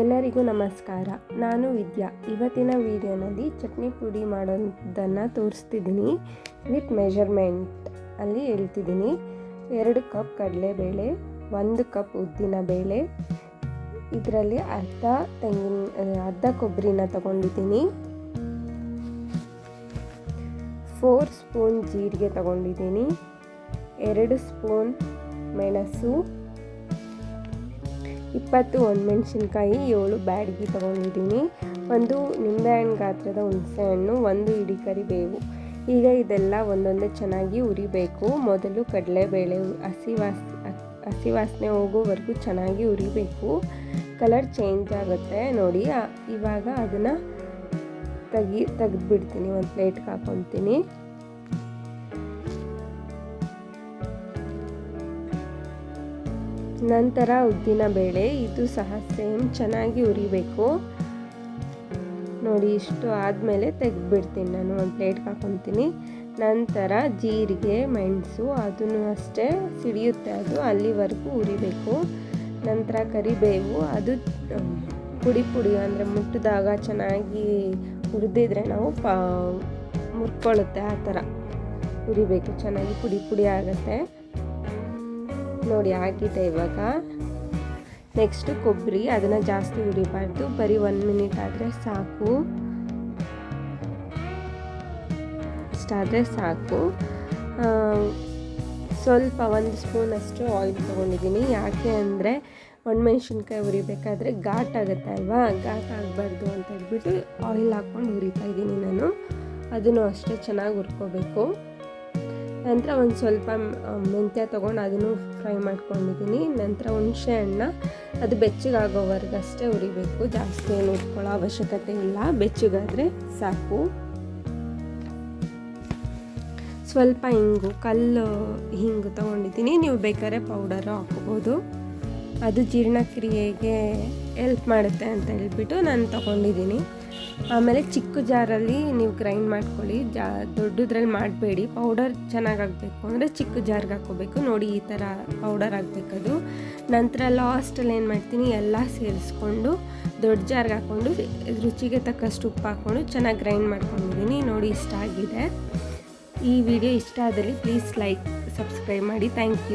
ಎಲ್ಲರಿಗೂ ನಮಸ್ಕಾರ. ನಾನು ವಿದ್ಯಾ. ಇವತ್ತಿನ ವಿಡಿಯೋನಲ್ಲಿ ಚಟ್ನಿ ಪುಡಿ ಮಾಡೋದನ್ನು ತೋರಿಸ್ತಿದ್ದೀನಿ. ವಿತ್ ಮೆಜರ್ಮೆಂಟ್ ಅಲ್ಲಿ ಹೇಳ್ತಿದ್ದೀನಿ. ಎರಡು ಕಪ್ ಕಡಲೆಬೇಳೆ, ಒಂದು ಕಪ್ ಉದ್ದಿನ ಬೇಳೆ, ಇದರಲ್ಲಿ ಅರ್ಧ ತೆಂಗಿನ, ಅರ್ಧ ಕೊಬ್ಬರಿನ ತಗೊಂಡಿದ್ದೀನಿ. ಫೋರ್ ಸ್ಪೂನ್ ಜೀರಿಗೆ ತಗೊಂಡಿದ್ದೀನಿ. ಎರಡು ಸ್ಪೂನ್ ಮೆಣಸು ಇಪ್ಪತ್ತು ಒಣಮೆಣ್ಸಿನ್ಕಾಯಿ ಏಳು ಬ್ಯಾಡಗಿ ತೊಗೊಂಡಿದ್ದೀನಿ. ಒಂದು ನಿಂಬೆಹಣ್ಣು ಗಾತ್ರದ ಹುಣಸೆಹಣ್ಣು, ಒಂದು ಇಡಿ ಕರಿಬೇವು. ಈಗ ಇದೆಲ್ಲ ಒಂದೊಂದೇ ಚೆನ್ನಾಗಿ ಉರಿಬೇಕು. ಮೊದಲು ಕಡಲೆಬೇಳೆ ಹಸಿ ವಾಸ್, ಹಸಿ ವಾಸನೆ ಹೋಗೋವರೆಗೂ ಚೆನ್ನಾಗಿ ಉರಿಬೇಕು. ಕಲರ್ ಚೇಂಜ್ ಆಗುತ್ತೆ. ನೋಡಿ ಇವಾಗ ಅದನ್ನು ತೆಗಿ, ತೆಗೆದ್ಬಿಡ್ತೀನಿ. ಒಂದು ಪ್ಲೇಟ್ಗೆ ಹಾಕೊತೀನಿ. ನಂತರ ಉದ್ದಿನ ಬೇಳೆ, ಇದು ಸಹ ಸೇಮ್ ಚೆನ್ನಾಗಿ ಉರಿಬೇಕು ನೋಡಿ, ಇಷ್ಟು ಆದಮೇಲೆ ತೆಗೆದುಬಿಡ್ತೀನಿ ನಾನು, ಒಂದು ಪ್ಲೇಟ್ ಹಾಕೊತೀನಿ. ನಂತರ ಜೀರಿಗೆ, ಮೆಣಸು, ಅದನ್ನು ಅಷ್ಟೇ ಸಿಡಿಯುತ್ತೆ ಅದು, ಅಲ್ಲಿವರೆಗೂ ಉರಿಬೇಕು ನಂತರ ಕರಿಬೇವು, ಅದು ಪುಡಿ ಪುಡಿ, ಅಂದರೆ ಮುಟ್ಟಿದಾಗ ಚೆನ್ನಾಗಿ ಹುರಿದಿದ್ರೆ ನಾವು ಪಾ, ಮುರ್ಕೊಳ್ಳುತ್ತೆ ಆ ಥರ. ಉರಿಬೇಕು ಚೆನ್ನಾಗಿ ಪುಡಿ ಪುಡಿ ಆಗುತ್ತೆ. ನೋಡಿ ಆಗಿದೆ ಇವಾಗ. ನೆಕ್ಸ್ಟು ಕೊಬ್ಬರಿ, ಅದನ್ನು ಜಾಸ್ತಿ ಹುರಿಬಾರ್ದು. ಬರೀ ಒನ್ ಮಿನಿಟ್ ಆದರೆ ಸಾಕು. ಇಷ್ಟಾದರೆ ಸಾಕು. ಸ್ವಲ್ಪ ಒಂದು ಸ್ಪೂನಷ್ಟು ಆಯಿಲ್ ತೊಗೊಂಡಿದ್ದೀನಿ. ಯಾಕೆ ಅಂದರೆ ಒಣಮೆಣ್ಸಿನ್ಕಾಯಿ ಹುರಿಬೇಕಾದ್ರೆ ಘಾಟ್ ಆಗುತ್ತೆ ಅಲ್ವಾ? ಘಾಟ್ ಆಗಬಾರ್ದು ಅಂತ ಹೇಳ್ಬಿಟ್ಟು ಆಯಿಲ್ ಹಾಕ್ಕೊಂಡು ಹುರಿತಾ ಇದ್ದೀನಿ ನಾನು. ಅದನ್ನು ಅಷ್ಟೇ ಚೆನ್ನಾಗಿ ಹುರ್ಕೋಬೇಕು. ನಂತರ ಒಂದು ಸ್ವಲ್ಪ ಮೆಂತ್ಯ ತೊಗೊಂಡು ಅದನ್ನು ಫ್ರೈ ಮಾಡ್ಕೊಂಡಿದ್ದೀನಿ. ನಂತರ ಹುಣಸೆ ಹಣ್ಣ ಅದು ಬೆಚ್ಚಗಾಗೋವರೆಗಷ್ಟೇ ಉರಿಬೇಕು ಜಾಸ್ತಿ ಏನು ಉಟ್ಕೊಳ್ಳೋ ಅವಶ್ಯಕತೆ ಇಲ್ಲ. ಬೆಚ್ಚಗಾದರೆ ಸಾಕು. ಸ್ವಲ್ಪ ಹಿಂಗು ಕಲ್ಲು ಹಿಂಗು ತೊಗೊಂಡಿದ್ದೀನಿ. ನೀವು ಬೇಕಾದ್ರೆ ಪೌಡರು ಹಾಕ್ಬೋದು. ಅದು ಜೀರ್ಣಕ್ರಿಯೆಗೆ ಎಲ್ಪ್ ಮಾಡುತ್ತೆ ಅಂತ ಹೇಳ್ಬಿಟ್ಟು ನಾನು ತೊಗೊಂಡಿದ್ದೀನಿ. ಆಮೇಲೆ ಚಿಕ್ಕ ಜಾರಲ್ಲಿ ನೀವು ಗ್ರೈಂಡ್ ಮಾಡ್ಕೊಳ್ಳಿ, ಜಾ ದೊಡ್ಡದ್ರಲ್ಲಿ ಮಾಡಬೇಡಿ, ಪೌಡರ್ ಚೆನ್ನಾಗಿ ಆಗಬೇಕು ಅಂದರೆ ಚಿಕ್ಕ ಜಾರ್ಗೆ ಹಾಕೋಬೇಕು ನೋಡಿ ಈ ಥರ ಪೌಡರ್ ಆಗಬೇಕದು ನಂತರ ಲಾಸ್ಟಲ್ಲಿ ಏನು ಮಾಡ್ತೀನಿ, ಎಲ್ಲ ಸೇರಿಸ್ಕೊಂಡು ದೊಡ್ಡ ಜಾರ್ಗೆ ಹಾಕ್ಕೊಂಡು ರುಚಿಗೆ ತಕ್ಕಷ್ಟು ಉಪ್ಪು ಹಾಕ್ಕೊಂಡು ಚೆನ್ನಾಗಿ ಗ್ರೈಂಡ್ ಮಾಡ್ಕೊಂಡಿದ್ದೀನಿ. ನೋಡಿ ಇಷ್ಟ ಆಗಿದೆ ಈ ವಿಡಿಯೋ ಇಷ್ಟ ಆದಲ್ಲಿ ಪ್ಲೀಸ್ ಲೈಕ್, ಸಬ್ಸ್ಕ್ರೈಬ್ ಮಾಡಿ. Thank you.